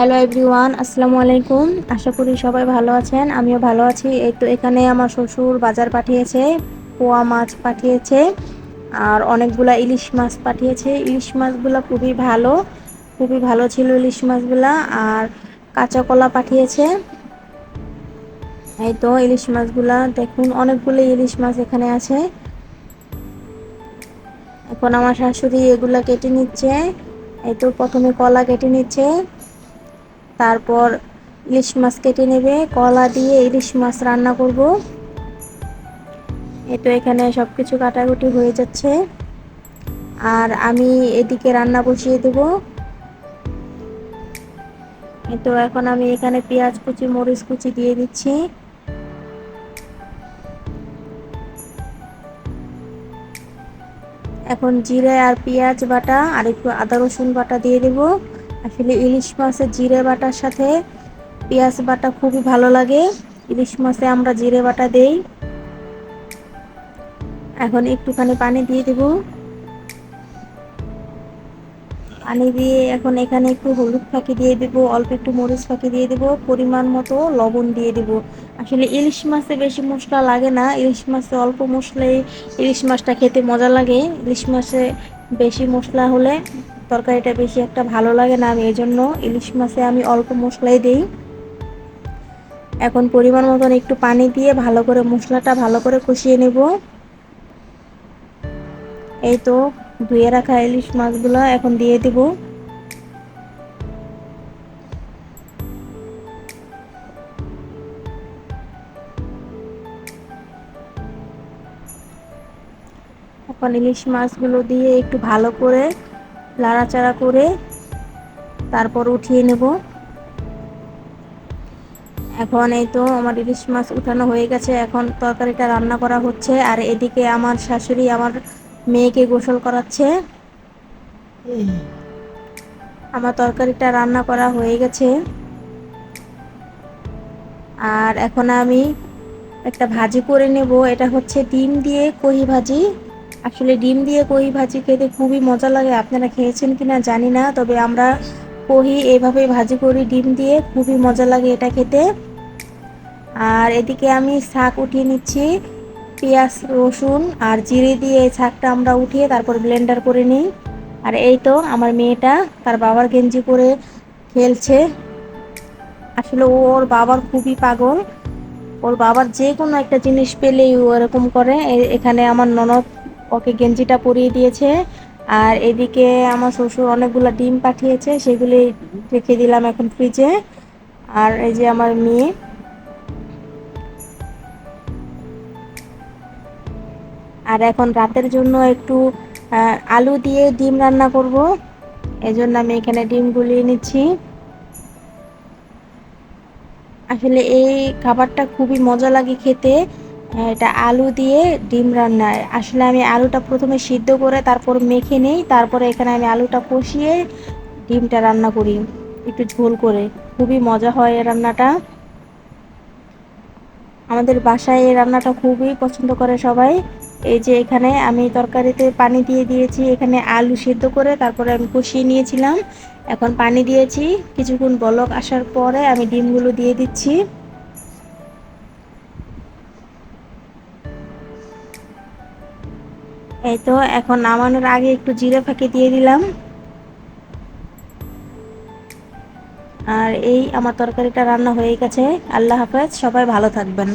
Hello everyone আসসালামু আলাইকুম আশা করি সবাই ভালো আছেন। আমিও ভালো আছি। এই তো এখানে আমার শ্বশুর বাজার পাঠিয়েছে, পোয়া মাছ পাঠিয়েছে, আর অনেকগুলা ইলিশ মাছ পাঠিয়েছে। ইলিশ মাছগুলো খুবই ভালো খুবই ভালো ছিল ইলিশ মাছগুলা, আর কাঁচা কলা পাঠিয়েছে। এই তো ইলিশ মাছগুলা, দেখুন, অনেকগুলো ইলিশ মাছ এখানে আছে। এখন আমার শাশুড়ি এগুলা কেটে নিচ্ছে। এই তো প্রথমে কলা কেটে নিচ্ছে। তারপর ইলিশ মাছ কেটে নেবে, কলা দিয়ে ইলিশ মাছ রান্না করব। এই তো এখানে সব কিছু কাটাকুটি হয়ে যাচ্ছে। আর আমি এদিকে রান্না বসিয়ে দেব। তো এখন আমি এখানে পেঁয়াজ কুচি, মরিচ কুচি দিয়ে দিচ্ছি। এখন জিরে আর পেঁয়াজ বাটা আর একটু আদা রসুন বাটা দিয়ে দেব। আসলে ইলিশ মাছের জিরে বাটার সাথে পেঁয়াজ বাটা খুবই ভালো লাগে। ইলিশ মাছে আমরা জিরে বাটা দেই। এখন একটুখানি পানি দিয়ে দেব। পানি দিয়ে এখন এখানে একটু হলুদ ফাঁকি দিয়ে দেব, অল্প একটু মরিচ ফাঁকি দিয়ে দেব, পরিমাণ মতো লবণ দিয়ে দেব। আসলে ইলিশ মাছে বেশি মশলা লাগে না, ইলিশ মাছে অল্প মশলাই, ইলিশ মাছটা খেতে মজা লাগে। ইলিশ মাছে বেশি মশলা হলে তরকারিটা বেশি একটা ভালো লাগে না, আমি এই জন্য ইলিশ মাছে আমি অল্প মশলাই দিই। এখন পরিমাণ মতন একটু পানি দিয়ে ভালো করে মশলাটা ভালো করে কষিয়ে নেব। এই তো ধুয়ে রাখা ইলিশ মাছগুলো এখন দিয়ে দিব। এখন ইলিশ মাছগুলো দিয়ে একটু ভালো করে লাড়াচাড়া করে তারপর উঠিয়ে নেব। এখন এই তো আমার ইলিশ মাছ উঠানো হয়ে গেছে, এখন তরকারিটা রান্না করা হচ্ছে আর এদিকে আমার শাশুড়ি আমার মেয়েকে গোসল করাচ্ছে। আমার তরকারিটা রান্না করা হয়ে গেছে। আর এখন আমি একটা ভাজি করে নেব, এটা হচ্ছে ডিম দিয়ে কহি ভাজি। আসলে ডিম দিয়ে কহি ভাজি খেতে খুবই মজা লাগে। আপনারা খেয়েছেন কিনা জানি না, তবে আমরা কহি এইভাবে ভাজি করি ডিম দিয়ে, খুবই মজা লাগে এটা খেতে। আর এদিকে আমি শাক উঠিয়ে নিচ্ছি, পেঁয়াজ, রসুন আর জিরে দিয়ে এই শাকটা আমরা উঠিয়ে তারপর ব্লেন্ডার করে নিই। আর এই তো আমার মেয়েটা তার বাবার গেঞ্জি করে খেলছে। আসলে ও ওর বাবার খুবই পাগল। ওর বাবার যে কোনো একটা জিনিস পেলেই ও এরকম করে। এখানে আমার ননদ ওকে গেঞ্জিটা পরিয়ে দিয়েছে। আর এদিকে আমার শ্বশুর অনেকগুলো ডিম পাঠিয়েছে, সেগুলি রেখে দিলাম এখন ফ্রিজে আর এই যে আমার মেয়ে। আর এখন রাতের জন্য একটু আলু দিয়ে ডিম রান্না করব। এজন্য আমি এখানে ডিম গুলিয়ে নিচ্ছি। আসলে এই খাবারটা খুবই মজা লাগে খেতে। এটা আলু দিয়ে ডিম রান্না আসলে আমি আলুটা প্রথমে সিদ্ধ করে তারপর মেখে নিই, তারপরে এখানে আমি আলুটা কষিয়ে ডিমটা রান্না করি, একটু ঝোল করে। খুবই মজা হয় এই রান্নাটা। আমাদের বাসায় এই রান্নাটা খুবই পছন্দ করে সবাই। এই যে এখানে আমি তরকারিতে পানি দিয়ে দিয়েছি, এখানে আলু সিদ্ধ করে তারপরে আমি কষিয়ে নিয়েছিলাম। এখন পানি দিয়েছি, কিছুক্ষণ বলক আসার পরে আমি ডিমগুলো দিয়ে দিচ্ছি। এই তো, এখন নামানোর আগে একটু জিরে ফাঁকি দিয়ে দিলাম। আর এই আমার তরকারিটা রান্না হয়ে গেছে। আল্লাহ হাফেজ, সবাই ভালো থাকবেন।